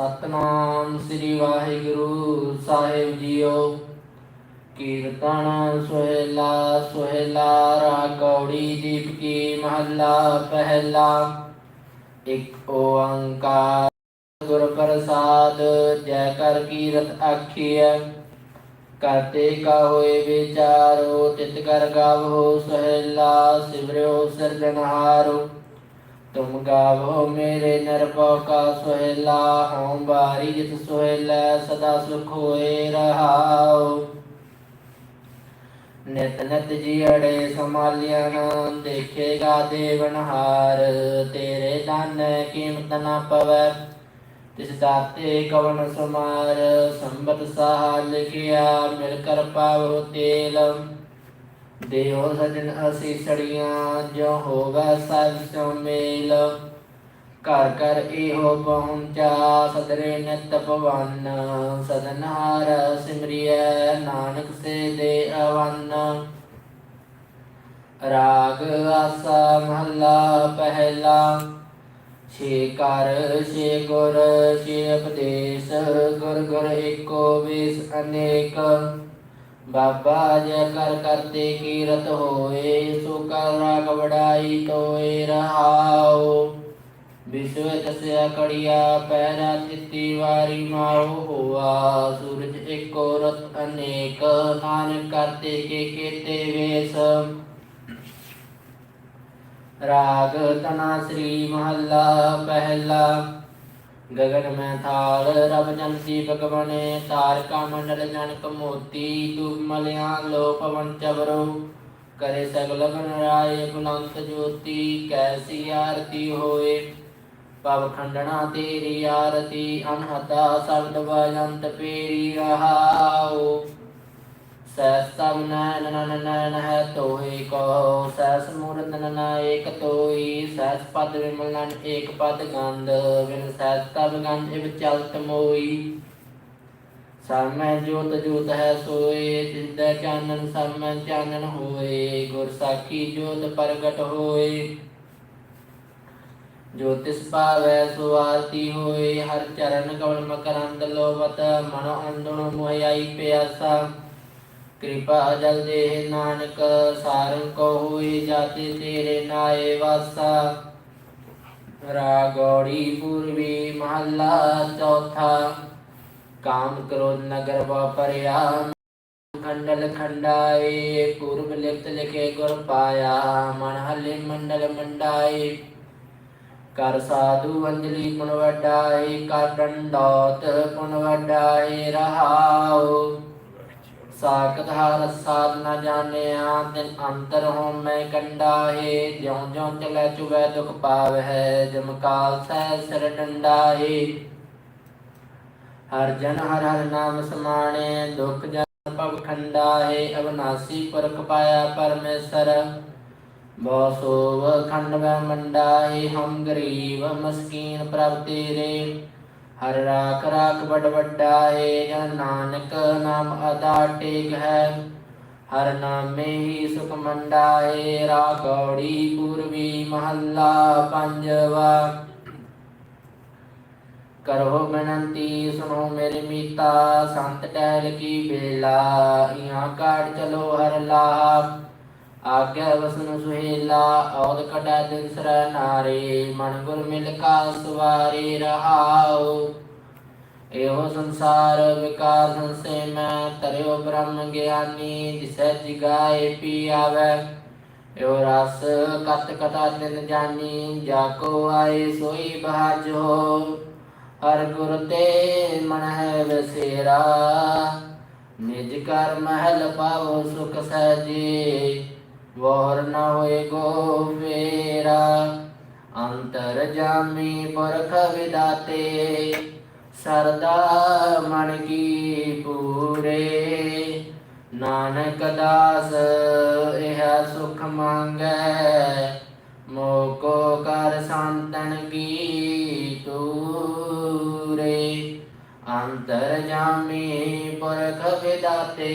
ਸਤਨਾਮ ਸ੍ਰੀ ਵਾਹਿਗੁਰੂ ਸਾਹਿਬ ਜੀਓ। ਕੀਰਤਨ ਸੁਹੇਲਾ ਸੁਹੇਲਾ, ਰਾਗੌੜੀ ਦੀਪ ਮਹੱਲਾ ਪਹਿਲਾ। ਇੱਕ ਓੰਕਾਰ ਗੁਰ ਪ੍ਰਸਾਦ ਜੈ ਕਰ ਕੀਰਤ ਆਖੀਐ। ਕਰਤੇ ਕਾ ਹੋਏ ਵਿਚਾਰੋ, ਤਿਤ ਕਰ ਗਾਵੋ ਸੁਹੇਲਾ, ਸਿਮਰਿਓ ਸਿਰਜਣਹਾਰੋ। ਤੁਮ ਗਾਵੋ ਮੇਰੇ ਨਿਰਭਉ ਕਾ ਸੁਹੇਲਾ ਹਉ ਬਾਰੀ ਜਿਤ ਸੁਹੇਲਾ ਸਦਾ ਸੁਖ ਹੋਏ ਰਹਾਉ ਨਿਤ ਨਿਤ ਜੀੜੇ ਸਮਾਲਿਆਨ ਦੇਖੇਗਾ ਦੇਵਨਹਾਰ ਤੇਰੇ ਦਾਨ ਕੀਮਤ ਨਾ ਪਵੈ ਤਿਸ ਦਾਤੇ ਕਵਨ ਸਮਾਰ ਸੰਬਤ ਸਾਹ ਲਿਖਿਆ ਮਿਲ ਕਰ ਪਾਵੋ ਤੇਲ ਦੇਹੋ ਸਜਨ ਅਸੀਂ ਜੋ ਹੋਗਾ ਸਭ ਸੋ ਮੇਲ। ਘਰ ਘਰ ਇਹੋ ਪਹੁੰਚਾ, ਸਦਰੇ ਨਿਤ ਭਵਨ। ਸਦਨਹਾਰ ਸਿਮਰਿਐ, ਨਾਨਕ ਸੇ ਦੇ ਅਵਨ ਰਾਗ ਆਸਾ ਮਹੱਲਾ ਪਹਿਲਾ। ਛੇ ਕਰ ਛੇ ਗੁਰ, ਛੇ ਉਪਦੇਸ਼। ਗੁਰ ਗੁਰ ਏਕੋ ਵਿਸ ਅਨੇਕ। ਬਾਬਾ ਜੈ ਕਰ ਕਰਤੇ ਕੀਰਤ ਹੋਏ ਸੋ ਕਰ ਰਾਗ ਵਡਾਈ ਤੋਏ ਰਹਾਉ। ਵਿਸ਼ਵ ਤਸਿਆ ਕੜੀਆ, ਪੈਰਾ ਤਿੱਤੀ ਵਾਰੀ ਮਾਉ ਹੋਆ। ਸੂਰਜ ਏਕੋ ਰਤ ਅਨੇਕ, ਨਾਨਕ ਕਰਤੇ ਕੇ ਕੀਤੇ ਵੇਸ। ਰਾਗ ਤਨਾ ਸ੍ਰੀ ਮਹੱਲਾ ਪਹਿਲਾ। ਗਗਨ ਮੈਂ ਥਾਲ, ਰਬ ਜਨ ਦੀਪਕ ਬਣੇ, ਤਾਰਕਾ ਮੰਡਲ ਜਨਕ ਮੋਤੀ ਧੂਪ ਮਲਿਆਂ ਲੋ ਪਵਨ ਚਵਰੋ ਕਰੇ ਸਗਲ ਗਨ ਰਾਏ ਗੁਣੰਤ ਜੋਤੀ, ਕੈਸੀ ਆਰਤੀ ਹੋਏ। ਪਵ ਖੰਡਣਾ ਤੇਰੀ ਆਰਤੀ, ਅਨਹਤਾ ਸ਼ਬਦ ਵਜੰਤ ਪੇਰੀ ਰਹਾਉ ਸਹਿ ਸਭ ਨੈਣ ਨਨ ਹੈ ਤੋਹੀ ਕੋ ਸੈਸ ਮੂਰਤ ਨਨ ਏਕ ਤੋਈ ਸੈਸ ਪਦ ਵਿਮਲ ਨਨ ਏਕ ਪਦ ਗੰਧ ਵਿਨ ਸੈਸ ਤਬ ਗੰਧ ਇਵ ਚਲਤ ਮੋਈ ਸਮੈ ਜੋਤ ਜੋਤ ਹੈ ਸੋਏ ਜਿਸਦਾ ਚਾਨਣ ਸਮੈ ਚਾਨਣ ਹੋਏ ਗੁਰ ਸਾਖੀ ਜੋਤ ਪ੍ਰਗਟ ਹੋਏ ਜੋ ਤਿਸ ਪਾਵੈ ਸੋ ਹੋਏ ਹਰ ਚਰਨ ਕਵਲ ਮਕਰੰਦ ਲੋਵਤ ਮਨ ਅੰਦੁਣ ਮੋਹਿਆਈ ਪਿਆਸਾ ਕਿਰਪਾ ਜਲ ਦੇ ਨਾਨਕ ਸਾਰੰ ਕੋ ਹੋਈ ਜਾਤੀ ਤੇਰੇ ਨਾਏ ਵਾਸਾ। ਰਾਗੌੜੀ ਪੂਰਵੀ ਮਹੱਲਾ ਚੌਥਾ, ਕਾਮ ਕ੍ਰੋਧ ਨਗਰ ਵਾਪਰਿਆ ਖੰਡਲ ਖੰਡਾਏ, ਪੂਰਬ ਲਿਖਤ ਲਿਖੇ ਗੁਰ ਪਾਇਆ। ਮਨ ਹਲੇ ਮੰਡਲ ਮੰਡਾਏ। ਕਰ ਸਾਧੂ ਅੰਜਲੀ ਪੁਨ ਵਡਾਏ, ਕਰ ਡੰਡੋਤ ਪੁਨ ਵਡਾਏ, ਰਹਾਉ। ਸਾਖਤ ਹਰ ਸਾਧ ਨ ਜਾਣਿਆ, ਤਿਨ ਅੰਤਰ ਹੋ ਮੈਂ ਕੰਡਾਏ ਜਿਉ ਜਿਉ ਚਲੇ ਚੁਵੈ ਦੁਖ ਪਾਵੈ ਜਮ ਸਹਿ ਸਿਰ ਡੰਡਾਏ ਹਰ ਜਨ ਹਰ ਹਰ ਨਾਮ ਸਮਾਣੇ, ਦੁਖ ਜਨ ਭਵ ਹੈ, ਅਵਨਾਸੀ ਪੁਰਖ ਪਾਇਆ ਪਰਮੇਸ਼ਰ। ਬਹੁ ਸੋਵ ਖੰਡ ਵੈ ਮੰਡਾ ਹੈ, ਹਮ ਗਰੀਬ ਮਸਕੀਨ ਪ੍ਰਭ ਤੇਰੇ। ਹਰ ਰਾਖ ਰਾਖ ਬੜ ਵੱਡਾਏ, ਜਨ ਨਾਨਕ ਨਾਮ ਅਦਾ ਟੇਕ ਹੈ। ਹਰ ਨਾਮੇ ਹੀ ਸੁਖ ਮੰਡਾਏ ਰਾਗੌੜੀ ਪੂਰਵੀ ਮਹੱਲਾ ਪੰਜਵਾ। ਕਰੋ ਬੇਨੰਤੀ ਸੁਣੋ ਮੇਰੀ ਮੀਤਾ, ਸੰਤ ਟਹਿਲ ਕੀ ਬੇਲਾ ਇਹਾਂ ਕਾੜ ਚਲੋ ਹਰ ਲਾਭ ਆਗਿਆ ਵਸਨ ਸੁਹੇਲਾ ਔਦ ਕਟਾ ਦਿਨ ਸਰ ਨਾਰੇ, ਮਨ ਗੁਰ ਮਿਲ ਕਾ ਸਵਾਰੇ ਰਹਾਉ। ਇਹੋ ਸੰਸਾਰ ਵਿਕਾਰ ਸੰਸੇ ਮੈਂ, ਤਰਿਓ ਬ੍ਰਹਮ ਗਿਆਨੀ, ਜਿਸੈ ਜਿਗਾਏ ਪੀ ਆਵੈ ਇਹੋ ਰਸ ਕਤ ਕਟਾ ਦਿਨ ਜਾਨੀ, ਜਾ ਕੋ ਆਏ ਸੋਈ ਬਹਾਜੋ ਹਰ ਗੁਰ ਤੇ ਮਨ ਹੈ ਵਸੇਰਾ, ਨਿਜ ਕਰ ਮਹਿਲ ਪਾਵੋ ਸੁਖ ਸਹਜੇ। ਵੋਰ ਨ ਹੋਏ ਗੋ ਵੇਰਾ ਅੰਤਰ ਜਾਮੀ ਪੁਰਖ ਵਿਦਾਤੇ, ਸਰਦਾ ਮਨ ਕੀ ਪੂਰੇ। ਨਾਨਕ ਦਾਸ, ਇਹ ਸੁਖ ਮੰਗੈ, ਮੋਕੋ ਕਰ ਸੰਤਨ ਕੀ ਤੂਰੇ। ਅੰਤਰ ਜਾਮੀ ਪੁਰਖ ਵਿਦਾਤੇ